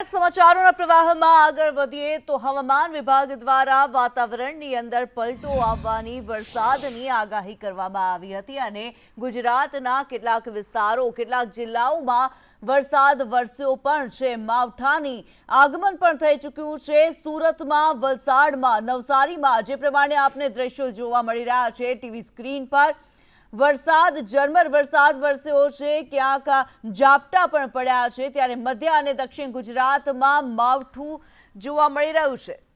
સમાચારોના પ્રવાહમાં આગળ વધીએ તો હવામાન વિભાગ દ્વારા વાતાવરણની અંદર પલટો આવવાની, વરસાદની આગાહી કરવામાં આવી હતી અને ગુજરાતના કેટલાક વિસ્તારો, કેટલાક જિલ્લાઓમાં વરસાદ વરસ્યો પણ છે. માવઠાની આગમન પણ થઈ ચૂક્યું છે. સુરતમાં વલસાડમાં, નવસારીમાં જે પ્રમાણે આપને દ્રશ્યો જોવા મળી રહ્યા છે, ટીવી સ્ક્રીન પર વરસાદ, ઝરમર વરસાદ વરસ્યો છે. ક્યાંક ઝાપટા પણ પડ્યા છે. ત્યારે મધ્ય અને દક્ષિણ ગુજરાતમાં માવઠું જોવા મળી રહ્યું છે.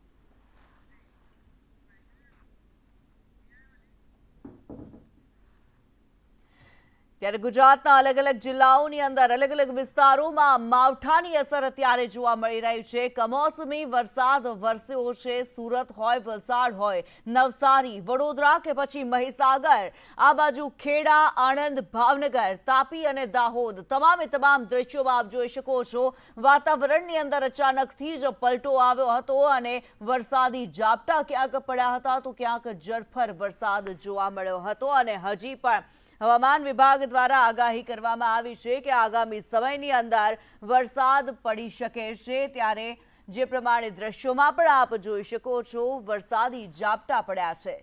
ત્યારે ગુજરાતના અલગ અલગ જિલ્લાઓની અંદર અલગ અલગ વિસ્તારોમાં માવઠાની અસર અત્યારે જોવા મળી રહી છે. કમોસમી વરસાદ વરસ્યો છે. સુરત હોય, વલસાડ હોય, નવસારી, વડોદરા કે પછી મહીસાગર. આ બાજુ ખેડા, આણંદ, ભાવનગર, તાપી અને દાહોદ તમામે તમામ દ્રશ્યોમાં આપ જોઈ શકો છો. વાતાવરણની અંદર અચાનકથી જ પલટો આવ્યો હતો અને વરસાદી ઝાપટા ક્યાંક પડ્યા હતા તો ક્યાંક જરફર વરસાદ જોવા મળ્યો હતો અને હજી પણ હવામાન વિભાગ દ્વારા આગાહી કરવામાં આવી છે કે આગામી સમયની અંદર વરસાદ પડી શકે છે ત્યારે જે પ્રમાણે દ્રશ્યોમાં પણ આપ જોઈ શકો છો વરસાદી ઝાપટા પડ્યા છે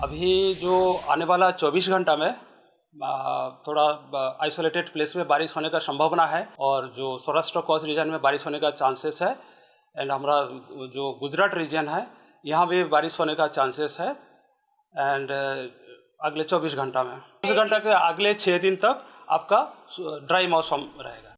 अभी जो आने वाला 24 घंटा में आ, थोड़ा आइसोलेटेड प्लेस में बारिश होने का संभावना है और जो सौराष्ट्र कोस्ट रीजन में बारिश होने का चांसेस है एंड हमारा जो गुजरात रीजन है यहाँ भी बारिश होने का चांसेस है एंड अगले 24 घंटा में 24 घंटा के अगले छः दिन तक आपका ड्राई मौसम रहेगा